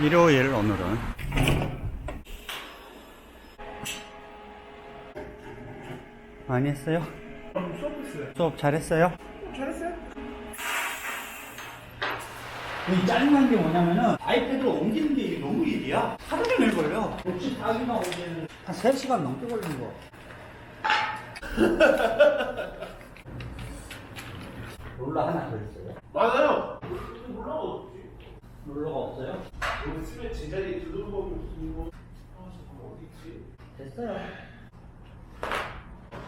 일요일 오늘은 많이 했어요? 수업했어요. 수업 잘했어요? 잘했어요? 이 짜증난 게 뭐냐면은 아이패드로 옮기는 게 너무 일이야. 하루 종일 걸려. 혹시 자기가 옮기는 한 3시간 넘게 걸리는 거. 롤러 하나 더 있어요? 몰라 어디? 롤러가 없어요? 여기 집에 제자리에 두는 거 없고. 아 잠깐 어디 있지? 됐어요.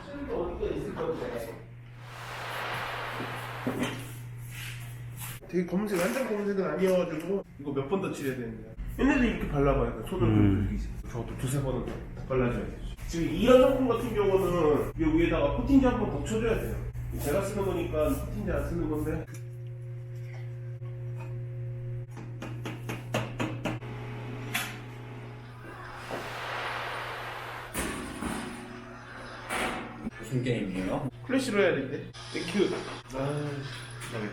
쟤도 어디가 있을 건데. 되게 검은색 완전 검은색은 아니어가지고 이거 몇 번 더 칠해야 되는데 얘네들 이렇게 발라봐야 돼 손으로 음. 이렇게 저것도 두세 번은 더 발라줘야 돼 지금 이런 상품 같은 경우는 이 위에다가 코팅제 한 번 더 쳐줘야 돼요 제가 쓰는 거니까 코팅제 안 쓰는 건데 무슨 게임이에요? 플래시로 해야 되는데 땡큐 아 그다음에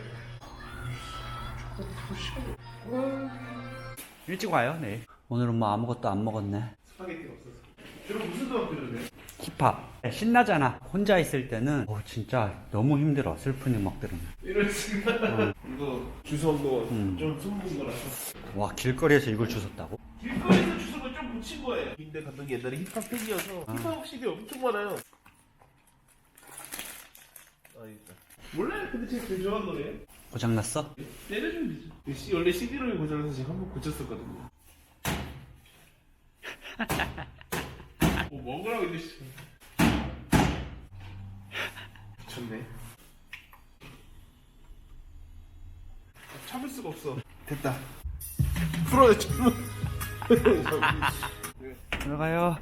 일찍 와요, 내일. 오늘은 뭐 아무것도 안 먹었네. 스파게티가 없어서 여러분 무슨 음악 들을래요? 힙합. 신나잖아. 혼자 있을 때는 어, 진짜 너무 힘들어. 슬픈 음악 들으면. 이럴 수가 이거 주워온 음. 거좀 숨은 거라서 와, 길거리에서 이걸 주웠다고? 길거리에서 주소를 좀 붙인 거예요. 근데 감독이 옛날에 힙합 팬이어서 아. 힙합 CD 엄청 많아요. 아, 있다. 몰라요. 근데 제가 제일 좋아하는 노래예요. 고장났어? 때려주면 되죠. 이 C- 원래 CD로 고장나서 제가 한 번 고쳤었거든요. 뭐 먹으라고 이제 씨. 미쳤네. 참을 수가 없어. 됐다. 풀어요, 참. 들어가요.